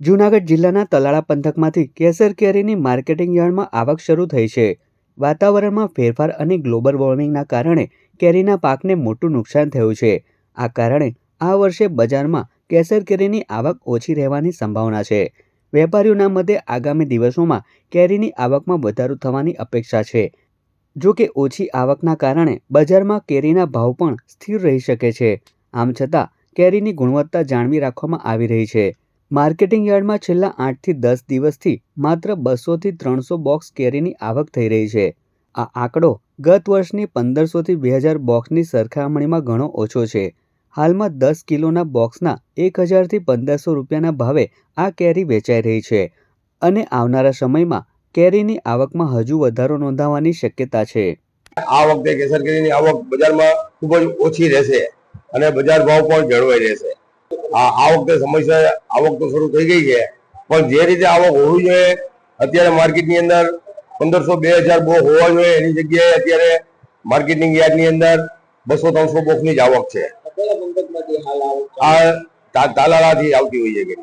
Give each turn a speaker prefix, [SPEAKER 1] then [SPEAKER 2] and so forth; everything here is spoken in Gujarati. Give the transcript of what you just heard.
[SPEAKER 1] જૂનાગઢ જિલ્લાના તલાળા પંથકમાંથી કેસર કેરીની માર્કેટિંગ યાર્ડમાં આવક શરૂ થઈ છે. વાતાવરણમાં ફેરફાર અને ગ્લોબલ વોર્મિંગના કારણે કેરીના પાકને મોટું નુકસાન થયું છે. આ કારણે આ વર્ષે બજારમાં કેસર કેરીની આવક ઓછી રહેવાની સંભાવના છે. વેપારીઓના મતે આગામી દિવસોમાં કેરીની આવકમાં વધારો થવાની અપેક્ષા છે. જો કે ઓછી આવકના કારણે બજારમાં કેરીના ભાવ પણ સ્થિર રહી શકે છે. આમ છતાં, કેરીની ગુણવત્તા જાળવી રાખવામાં આવી રહી છે. માર્કેટિંગ યાર્ડમાં છેલ્લા આઠથી દસ દિવસથી માત્ર બસોથી ત્રણસો બોક્સ કેરીની આવક થઈ રહી છે. આ આંકડો ગત વર્ષની પંદરસોથી બે હજાર બોક્સની સરખામણીમાં ઘણો ઓછો છે. હાલમાં દસ કિલોના બોક્સના એક હજારથી પંદરસો રૂપિયાના ભાવે આ કેરી વેચાઈ રહી છે અને આવનારા સમયમાં કેરીની આવકમાં હજુ વધારો નોંધાવાની શક્યતા છે.
[SPEAKER 2] આ વખતે કેસર કેરીની આવક બજારમાં ખૂબ જ ઓછી રહેશે અને બજાર ભાવ પણ જળવાઈ રહેશે. આ વખતે સમસ્યા આવક તો શરૂ થઈ ગઈ છે. પણ જે રીતે આવક હોવી જોઈએ અત્યારે માર્કેટની અંદર પંદરસો બે હજાર બોક હોવા જોઈએ. એની જગ્યાએ અત્યારે માર્કેટિંગ યાર્ડની અંદર બસો ત્રણસો બોકની જ આવક છે. આ તાલાળાથી આવતી હોય છે